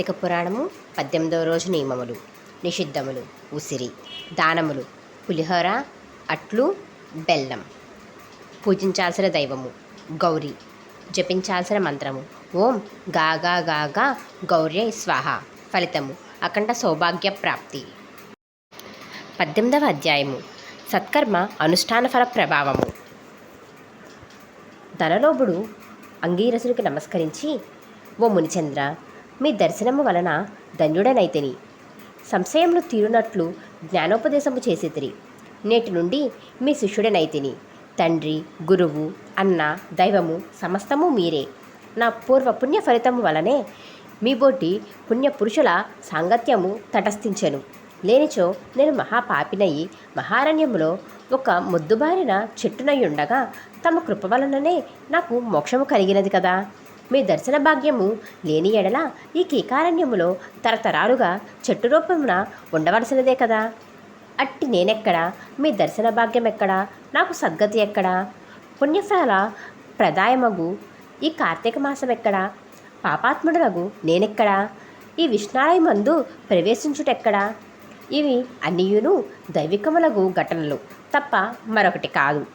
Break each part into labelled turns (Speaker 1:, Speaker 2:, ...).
Speaker 1: కార్తీక పురాణము పద్దెనిమిదవ రోజు నియమములు. నిషిద్ధములు ఉసిరి దానములు పులిహోర అట్లు బెల్లం. పూజించాల్సిన దైవము గౌరీ. జపించాల్సిన మంత్రము ఓం గాగా గాగా గౌర్య స్వాహ. ఫలితము అఖండ సౌభాగ్య ప్రాప్తి. పద్దెనిమిదవ అధ్యాయము సత్కర్మ అనుష్ఠాన ఫల ప్రభావము. ధనలోభుడు అంగీరసుడికి నమస్కరించి ఓ మునిచంద్ర మీ దర్శనము వలన ధన్యుడనైతిని. సంశయములు తీరునట్లు జ్ఞానోపదేశము చేసేతిరి. నేటి నుండి మీ శిష్యుడనైతిని. తండ్రి గురువు అన్న దైవము సమస్తము మీరే. నా పూర్వ పుణ్య ఫలితము వలనే మీ బోటి పుణ్య పురుషుల సాంగత్యము తటస్థించెను. లేనిచో నేను మహాపాపినయి మహారణ్యములో ఒక ముద్దుబారిన చెట్టునయ్యుండగా తమ కృప వలననే నాకు మోక్షము కలిగినది కదా. మీ దర్శన భాగ్యము లేని ఎడల ఈ కీకారణ్యములో తరతరాలుగా చెట్టు రూపమున ఉండవలసినదే కదా. అట్టి నేనెక్కడా? మీ దర్శన భాగ్యం ఎక్కడా? నాకు సద్గతి ఎక్కడా? పుణ్యఫల ప్రదాయమగు ఈ కార్తీక మాసం ఎక్కడా? పాపాత్ముడునగు నేనెక్కడా? ఈ విష్ణాలయమందు ప్రవేశించుటెక్కడా? ఇవి అన్నియును దైవికములగు ఘటనలు తప్ప మరొకటి కాదు.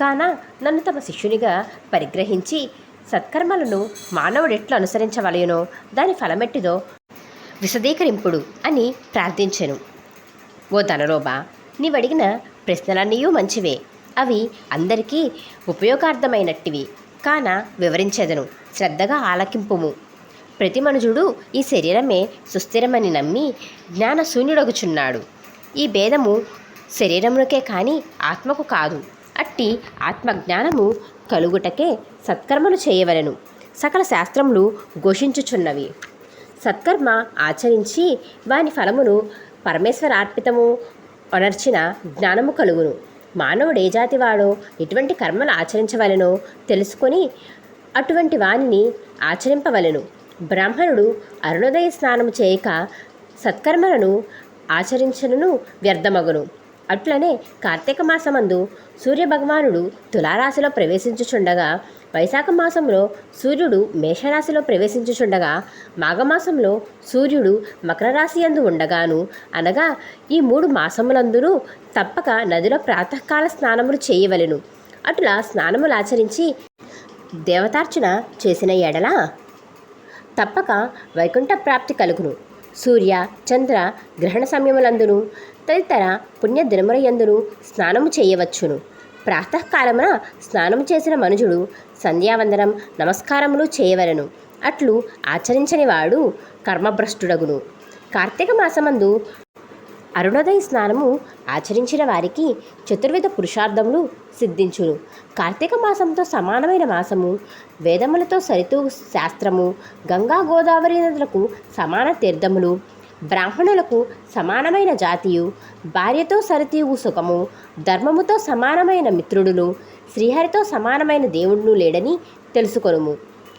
Speaker 1: కాన నన్ను తమ శిష్యునిగా పరిగ్రహించి సత్కర్మలను మానవుడు ఎట్లు అనుసరించవలయనో దాని ఫలమెట్టిదో విశదీకరింపుడు అని ప్రార్థించెను. ఓ ధనరోబా నీవడిగిన ప్రశ్నలన్నీ మంచివే. అవి అందరికీ ఉపయోగార్థమైనట్టివి. కాన వివరించెదను. శ్రద్ధగా ఆలకింపుము. ప్రతి మనుజుడు ఈ శరీరమే సుస్థిరమని నమ్మి జ్ఞానశూన్యుడగుచున్నాడు. ఈ భేదము శరీరమునకే కానీ ఆత్మకు కాదు. అట్టి ఆత్మజ్ఞానము కలుగుటకే సత్కర్మలు చేయవలెను. సకల శాస్త్రములు ఘోషించుచున్నవి. సత్కర్మ ఆచరించి వాని ఫలమును పరమేశ్వరార్పితము అనర్చిన జ్ఞానము కలుగును. మానవుడు ఏ జాతి వాడో ఎటువంటి కర్మలు ఆచరించవలెనో తెలుసుకొని అటువంటి వానిని ఆచరింపవలెను. బ్రాహ్మణుడు అరుణోదయ స్నానము చేయక సత్కర్మలను ఆచరించను వ్యర్థమగును. అట్లనే కార్తీక మాసమందు సూర్యభగవానుడు తులారాశిలో ప్రవేశించుచుండగా వైశాఖ మాసంలో సూర్యుడు మేషరాశిలో ప్రవేశించుచుండగా మాఘమాసంలో సూర్యుడు మకర రాశి యందు ఉండగాను అనగా ఈ మూడు మాసములందునూ తప్పక నదిలో ప్రాతకాల స్నానములు చేయవలెను. అటులా స్నానములు ఆచరించి దేవతార్చన చేసిన ఎడల తప్పక వైకుంఠ ప్రాప్తి కలుగును. సూర్య చంద్ర గ్రహణ సమయములందును తదితర పుణ్యదినములయందును స్నానము చేయవచ్చును. ప్రాతకాలమున స్నానము చేసిన మనుజుడు సంధ్యావందనం నమస్కారములు చేయవలెను. అట్లు ఆచరించని వాడు కర్మభ్రష్టుడగును. కార్తీక మాసమందు అరుణోదయ స్నానము ఆచరించిన వారికి చతుర్విధ పురుషార్థములు సిద్ధించును. కార్తీక మాసంతో సమానమైన మాసము వేదములతో సరితూ శాస్త్రము గంగా గోదావరి నదులకు సమాన తీర్థములు బ్రాహ్మణులకు సమానమైన జాతియు భార్యతో సరితీవు సుఖము ధర్మముతో సమానమైన మిత్రుడును శ్రీహరితో సమానమైన దేవుడును లేడని తెలుసుకొనుము.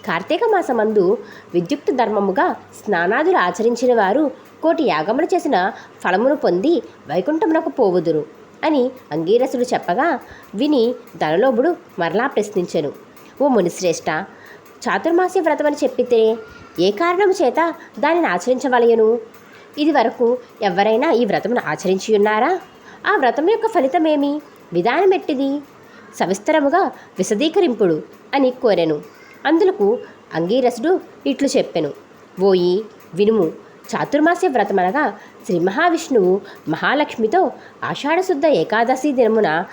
Speaker 1: కార్తీక మాసమందు విద్యుక్త ధర్మముగా స్నానాదులు ఆచరించిన వారు కోటి యాగములు చేసిన ఫలమును పొంది వైకుంఠమునకు పోవుదురు అని అంగీరసుడు చెప్పగా విని ధనలోభుడు మరలా ప్రశ్నించెను. ఓ మునిశ్రేష్ట చాతుర్మాసి వ్రతమని చెప్పితే ఏ కారణము చేత దానిని ఆచరించవలయను ఇది వరకు ఎవరైనా ఈ వ్రతమును ఆచరించి ఉన్నారా? ఆ వ్రతం యొక్క ఫలితమేమి? విధానమెట్టిది సవిస్తరముగా విశదీకరింపుడు అని కోరెను. అందులకు అంగీరసుడు ఇట్లు చెప్పెను. ఓయి వినుము. చాతుర్మాస్య వ్రతమనగా శ్రీ మహావిష్ణువు మహాలక్ష్మితో ఆషాఢశుద్ధ ఏకాదశి దినమున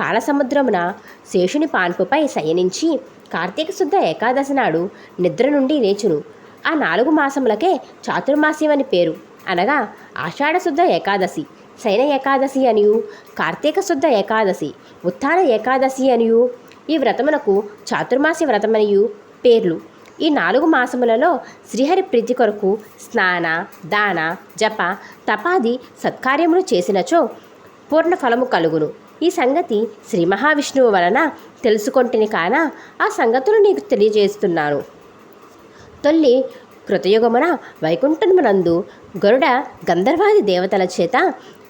Speaker 1: పాలసముద్రమున శేషుని పాన్పుపై శయనించి కార్తీక శుద్ధ ఏకాదశి నాడు నిద్ర నుండి లేచును. ఆ నాలుగు మాసములకే చాతుర్మాస్యం అని పేరు. అనగా ఆషాఢశుద్ధ ఏకాదశి శయన ఏకాదశి అనియు కార్తీక శుద్ధ ఏకాదశి ఉత్థాన ఏకాదశి అనియు ఈ వ్రతమునకు చాతుర్మాస్య వ్రతమనియు పేర్లు. ఈ నాలుగు మాసములలో శ్రీహరి ప్రీతి కొరకు స్నాన దాన జప తపాది సత్కార్యములు చేసినచో పూర్ణ ఫలము కలుగును. ఈ సంగతి శ్రీ మహావిష్ణువు వలన తెలుసుకొంటిని కాన ఆ సంగతులు నీకు తెలియజేస్తున్నాను. తొల్లి కృతయుగమున వైకుంఠమునందు గరుడ గంధర్వాది దేవతల చేత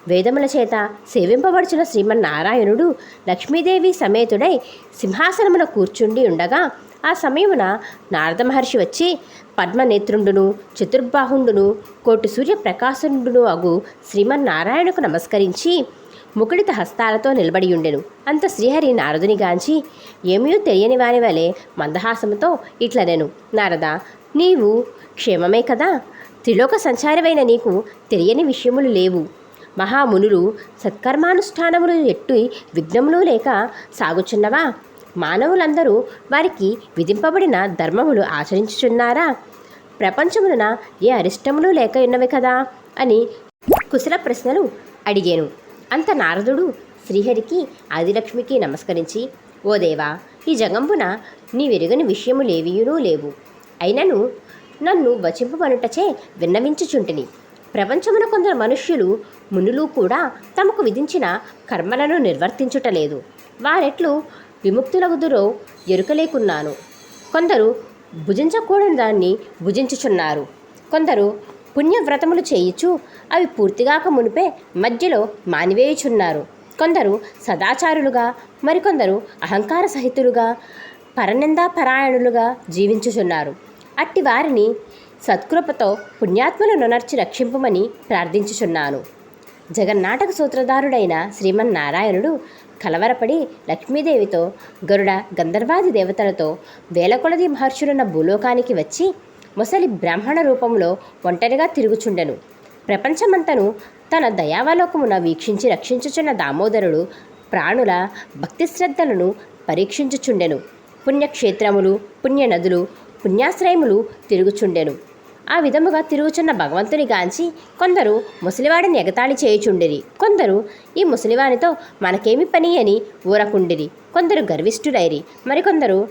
Speaker 1: వేదముల చేత సేవింపబడుచున్న శ్రీమన్నారాయణుడు లక్ష్మీదేవి సమేతుడై సింహాసనమున కూర్చుండి ఉండగా ఆ సమయమున నారద మహర్షి వచ్చి పద్మనేత్రుండును చతుర్బాహుండును కోటి సూర్య ప్రకాశుండును అగు శ్రీమన్నారాయణకు నమస్కరించి ముకుడిత హస్తాలతో నిలబడి ఉండెను అంత శ్రీహరి నారదుని గాంచి ఏమీ తెలియని వాని వలె మందహాసముతో ఇట్లనెను నారద నీవు క్షేమమే కదా? త్రిలోక సంచారమైన నీకు తెలియని విషయములు లేవు. మహామునులు సత్కర్మానుష్ఠానములు ఎట్టు విఘ్నములు లేక సాగుచున్నవా? మానవులందరూ వారికి విధింపబడిన ధర్మములు ఆచరించుచున్నారా? ప్రపంచమున ఏ అరిష్టములు లేక ఉన్నవి కదా? అని కుశల ప్రశ్నలు అడిగాను. అంత నారదుడు శ్రీహరికి ఆదిలక్ష్మికి నమస్కరించి ఓ దేవా ఈ జగంబున నీ వెరుగని విషయములేవియునూ లేవు. అయినను నన్ను వచింపబనుటచే విన్నవించుచుంటిని. ప్రపంచమున కొందరు మనుష్యులు మునులు కూడా తమకు విధించిన కర్మలను నిర్వర్తించుటలేదు వారెట్లు విముక్తులగుదురో ఎరుకలేకున్నాను. కొందరు భుజించకూడని దాన్ని భుజించుచున్నారు. కొందరు పుణ్యవ్రతములు చేయుచు అవి పూర్తిగాక మునిపే మధ్యలో మానివేయుచున్నారు. కొందరు సదాచారులుగా మరికొందరు అహంకార సహితులుగా పరనిందా పరాయణులుగా జీవించుచున్నారు. అట్టి వారిని సత్కృపతో పుణ్యాత్మలను నర్చి రక్షింపమని ప్రార్థించుచున్నాను. జగన్నాటక సూత్రధారుడైన శ్రీమన్నారాయణుడు కలవరపడి లక్ష్మీదేవితో గరుడ గంధర్వాది దేవతలతో వేలకొలది మహర్షులున్న భూలోకానికి వచ్చి ముసలి బ్రాహ్మణ రూపంలో ఒంటరిగా తిరుగుచుండెను. ప్రపంచమంతను తన దయావలోకమున వీక్షించి రక్షించుచున్న దామోదరుడు ప్రాణుల భక్తి శ్రద్ధలను పరీక్షించుచుండెను. పుణ్యక్షేత్రములు పుణ్యనదులు పుణ్యాశ్రయములు తిరుగుచుండెను. ఆ విధముగా తిరుగుచున్న భగవంతుని గాంచి కొందరు ముసలివాడిని ఎగతాళి చేయుచుండిరి. కొందరు ఈ ముసలివానితో మనకేమి పని అని ఊరకుండిరి. కొందరు గర్విష్ఠులైరి. మరికొందరు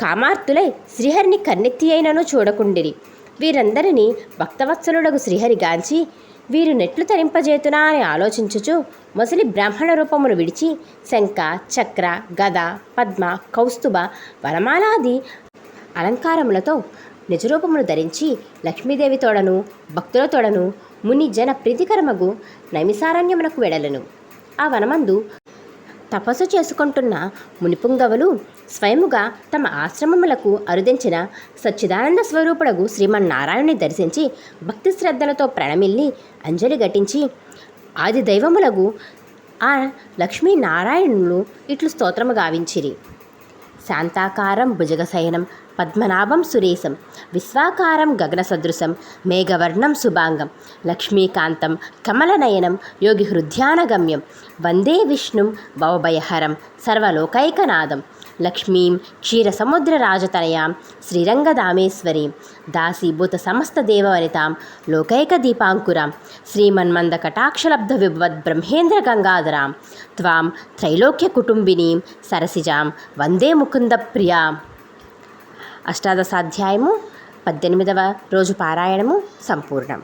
Speaker 1: కామార్తులై శ్రీహరిని కన్నెత్తి అయినను చూడకుండిరి. వీరందరినీ భక్తవత్సలుడకు శ్రీహరి గాంచి వీరు నెట్లు తరింపజేతునా అని ఆలోచించుచు ముసలి బ్రాహ్మణ రూపమును విడిచి శంఖ చక్ర గద పద్మ కౌస్తుభ వనమాలాది అలంకారములతో నిజరూపమును ధరించి లక్ష్మీదేవి తోడను భక్తుల తోడను ముని జన ప్రీతికరమగు నైమిసారణ్యమునకు వెడలను. ఆ వనమందు తపస్సు చేసుకుంటున్న మునిపుంగవులు స్వయముగా తమ ఆశ్రమములకు అరుదించిన సచ్చిదానంద స్వరూపుడగు శ్రీమన్నారాయణుని దర్శించి భక్తి శ్రద్ధలతో ప్రణమిల్లి అంజలి ఘటించి ఆది దైవములగు ఆ లక్ష్మీనారాయణులు ఇట్లు స్తోత్రము గావించిరి. శాంతాకారం భుజగశయనం పద్మనాభం సురేశం విశ్వాకారం గగన సదృశం మేఘవర్ణం శుభాంగం లక్ష్మీకాంతం కమలనయనం యోగి హృద్యానగమ్యం వందే విష్ణుం భవభయహరం సర్వలోకైకనాదం లక్ష్మీం క్షీరసముద్రరాజతనయాం శ్రీరంగదామేశ్వరీం దాసీభూత సమస్త దేవవనితాం లోకైక దీపాంకురాం శ్రీమన్మంద కటాక్షలబ్ధ విభవద్ బ్రహ్మేంద్ర గంగాధరాం త్వాం త్రైలోక్య కుటుంబినీం సరసిజాం వందే ముకుంద ప్రియాం అష్టాదశాధ్యాయము పద్దెనిమిదవ రోజు పారాయణము సంపూర్ణం.